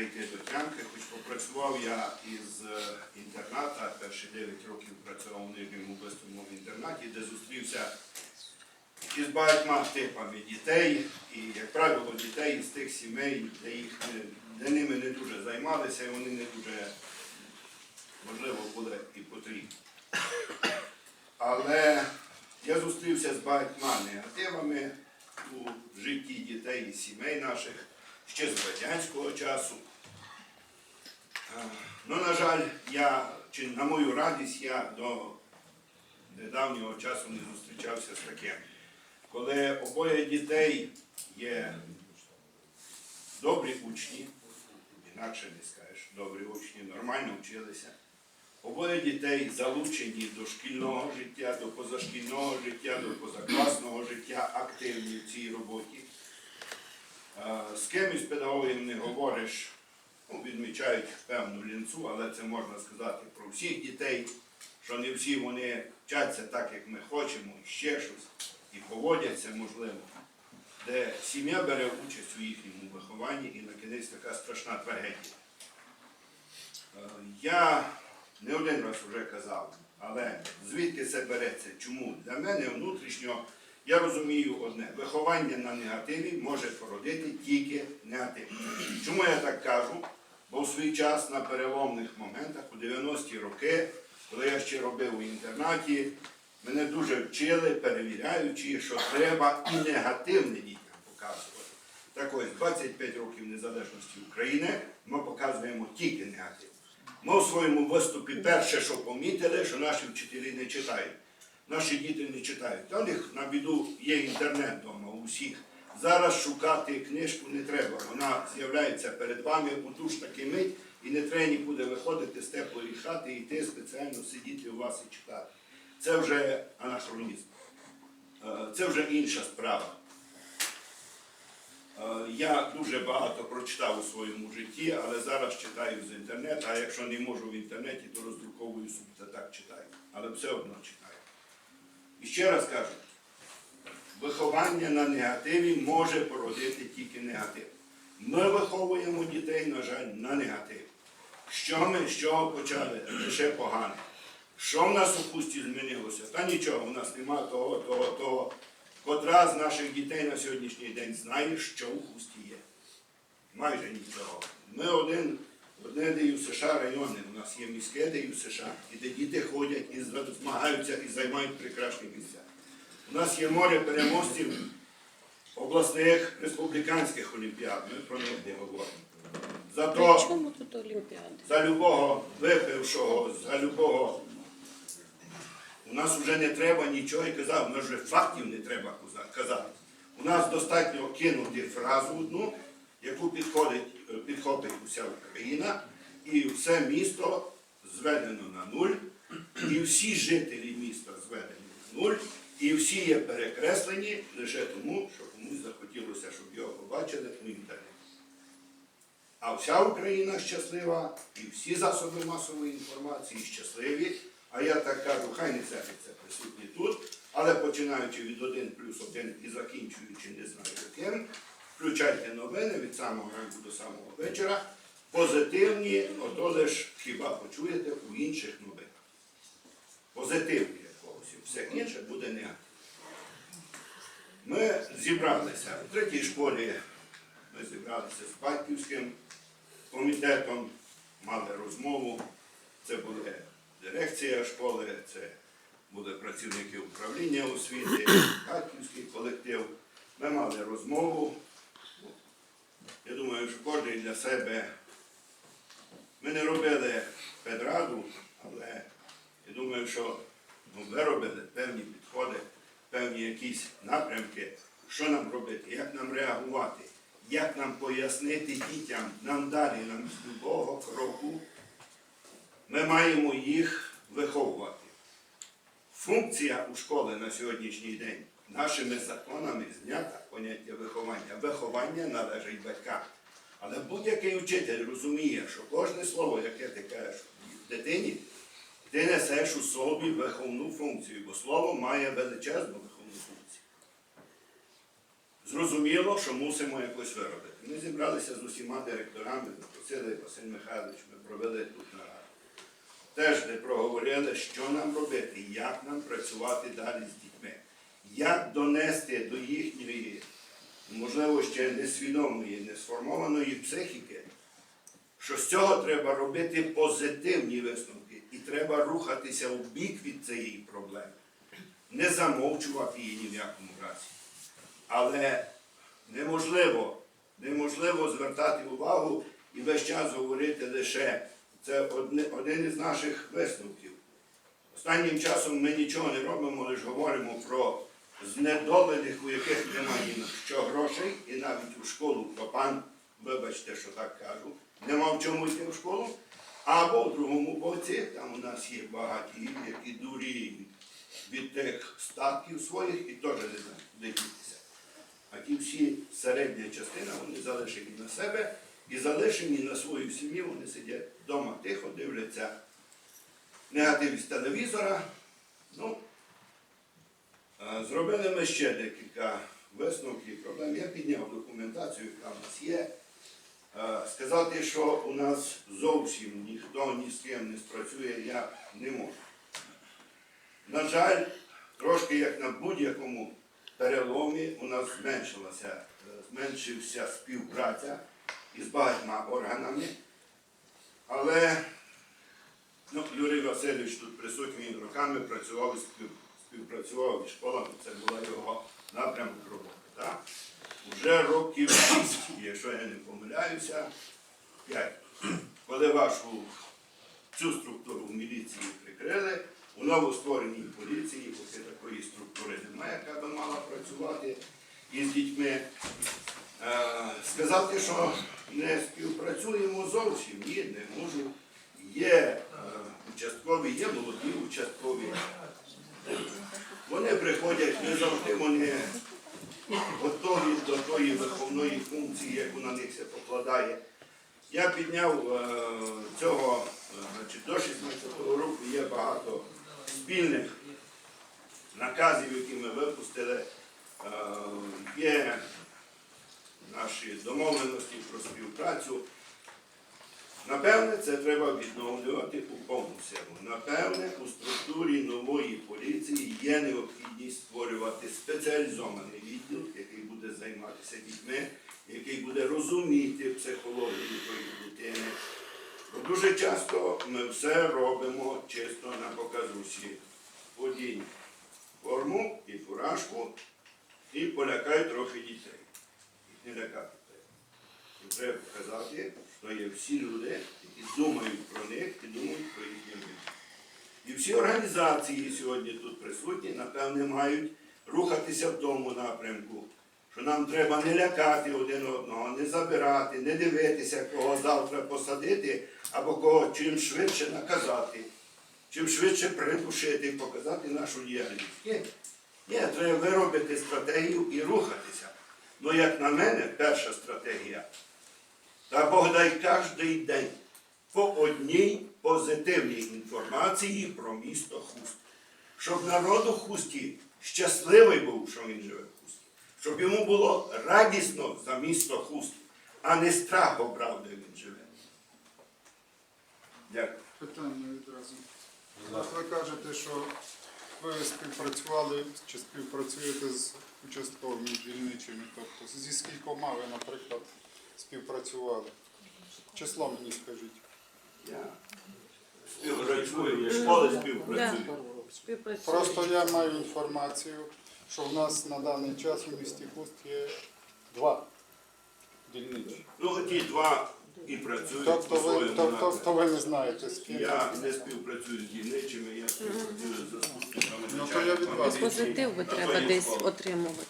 прийти до тямки, хоч попрацював я із е, інтерната, перші 9 років працював у нижньому в інтернаті, де зустрівся із багатьма типами дітей, і, як правило, дітей з тих сімей, де, їх де ними не дуже займалися, і вони не дуже, можливо, були і потрібні. Але я зустрівся з багатьма негативами у житті дітей і сімей наших ще з радянського часу. Ну, на жаль, я, чи на мою радість, я до недавнього часу не зустрічався з таким. Коли обоє дітей є добрі учні, інакше не скажеш, добрі учні, нормально вчилися. Обоє дітей залучені до шкільного життя, до позашкільного життя, до позакласного життя, активні в цій роботі. Е, З ким із педагогів не говориш, ну, відмічають певну лінцу, але це можна сказати про всіх дітей, що не всі вони вчаться так, як ми хочемо, і ще щось, і поводяться, можливо, де сім'я бере участь у їхньому вихованні і на кінець така страшна трагедія. Е, Я не один раз вже казав, але звідки це береться? Чому? Для мене внутрішньо я розумію одне: виховання на негативі може породити тільки негатив. Чому я так кажу? Бо в свій час на переломних моментах, у 90-ті роки, коли я ще робив у інтернаті, мене дуже вчили, перевіряючи, що треба і негативне дітям показувати. Так ось 25 років незалежності України ми показуємо тільки негатив. Ми у своєму виступі перше, що помітили, що наші вчителі не читають. Наші діти не читають. Та них на біду є інтернет вдома у всіх. Зараз шукати книжку не треба. Вона з'являється перед вами у ж таки мить, і не треба нікуди виходити з теплої хати і йти спеціально сидіти у вас і читати. Це вже анахронізм. Е, Це вже інша справа. Е, Я дуже багато прочитав у своєму житті, але зараз читаю з інтернету, а якщо не можу в інтернеті, то роздруковую та так читаю. Але все одно читаю. І ще раз кажу, виховання на негативі може породити тільки негатив. Ми виховуємо дітей, на жаль, на негатив. Що ми з чого почали? Лише погане. Що в нас у пусті змінилося? Та нічого, у нас нема того, того, того. Котра з наших дітей на сьогоднішній день знає, що у хусті є. Майже нічого. Ми один, одне де у США райони, у нас є міське, де й у США, і де діти ходять і змагаються і займають прекрасні місця. У нас є море переможців обласних республіканських олімпіад. Ми про них не говоримо. Зато за любого випившого, за любого. У нас вже не треба нічого і казав, нас вже фактів не треба казати. У нас достатньо кинути фразу одну, яку підходить, підхопить уся Україна, і все місто зведено на нуль, і всі жителі міста зведені на нуль, і всі є перекреслені лише тому, що комусь захотілося, щоб його побачили у інтернеті. А вся Україна щаслива, і всі засоби масової інформації щасливі. А я так кажу, хай не сердиться присутні тут, але починаючи від 1 плюс 1 і закінчуючи не знаю яким, включайте новини від самого ранку до самого вечора. Позитивні, ото лиш хіба почуєте у інших новинах. Позитивні все інше буде негативно. Ми зібралися в третій школі, ми зібралися з батьківським комітетом, мали розмову. Це буде дирекція школи, це були працівники управління освіти, батьківський колектив. Ми мали розмову. Я думаю, що кожен для себе. Ми не робили педраду, але я думаю, що ну, виробили певні підходи, певні якісь напрямки, що нам робити, як нам реагувати, як нам пояснити дітям, нам далі, нам з любого кроку, ми маємо їх виховувати. Функція у школи на сьогоднішній день нашими законами знята поняття виховання. Виховання належить батькам. Але будь-який вчитель розуміє, що кожне слово, яке ти кажеш дитині, ти несеш у собі виховну функцію, бо слово має величезну виховну функцію. зрозуміло, що мусимо якось виробити. Ми зібралися з усіма директорами, запросили Василь Михайлович, ми провели тут нараду. Теж де проговорили, що нам робити, як нам працювати далі з дітьми, як донести до їхньої, можливо, ще несвідомої, несформованої психіки, що з цього треба робити позитивні висновки треба рухатися в бік від цієї проблеми, не замовчувати її ні в якому разі. Але неможливо, неможливо звертати увагу і весь час говорити лише це одне, один із наших висновків. Останнім часом ми нічого не робимо, лише говоримо про знедолених, у яких немає що грошей, і навіть у школу, то пан, вибачте, що так кажу, нема в чому йти в школу. Або в другому боці, там у нас є багаті, які дуріють від тих статків своїх і теж не знають, куди дітися. А ті всі середня частина, вони залишені на себе і залишені на свою сім'ю, вони сидять вдома тихо, дивляться негатив з телевізора. Ну, зробили ми ще декілька висновків проблем. Я підняв документацію, яка в нас є. Е, Сказати, що у нас зовсім ніхто ні з ким не спрацює, я не можу. На жаль, трошки як на будь-якому переломі у нас зменшилася, е, зменшився співпраця із багатьма органами. Але ну, Юрій Васильович тут присутній він роками працював, і співпрацював із школами, це була його напрямок роботи. Так? Уже років шість, якщо я не помиляюся, п'ять. Коли вашу цю структуру в міліції прикрили, у новоствореній поліції, поки такої структури немає, яка би мала працювати із дітьми. Е, Сказати, що не співпрацюємо зовсім, ні, не можу. Є е, участкові, є молоді участкові. Вони приходять, не завжди вони готові до тої верховної функції, яку на них це покладає. Я підняв е, цього, е, значить, до 16-го року є багато спільних наказів, які ми випустили. Е, Є наші домовленості про співпрацю. Напевне, це треба відновлювати у повну силу. Напевне, у структурі нової поліції є необхідність створювати спеціалізований відділ, який буде займатися дітьми, який буде розуміти психологію тої дитини. Бо дуже часто ми все робимо чисто на показусі. Одінь форму і фуражку і полякай трохи дітей. Не лякати треба. Показати, що є всі люди, які думають про них і думають про їхнє життя. І всі організації сьогодні тут присутні, напевне, мають рухатися в тому напрямку, що нам треба не лякати один одного, не забирати, не дивитися, кого завтра посадити, або кого чим швидше наказати, чим швидше придушити і показати нашу діяльність. Ні, ні, треба виробити стратегію і рухатися. Ну, як на мене, перша стратегія. Та Бог дай кожний день по одній позитивній інформації про місто Хуст. Щоб народ у Хусті щасливий був, що він живе в Хусті. Щоб йому було радісно за місто Хуст, а не страх обрав, де він живе. Дякую. Питання відразу. Ви кажете, що ви співпрацювали чи співпрацюєте з участковими дільничими, тобто зі скількома ви, наприклад, співпрацювали. Число мені скажіть. Я співпрацюю, і школи співпрацюють. Співпрацюють. Просто я маю інформацію, що в нас на даний час у місті Хуст є два дільничі. Ну, ті два і працюють Тобто ви, тобто, напрямку. тобто ви не знаєте, з. Я не співпрацюю з дільничими, я співпрацюю з заступниками. Ну, то я від вас Позитив би треба десь отримувати.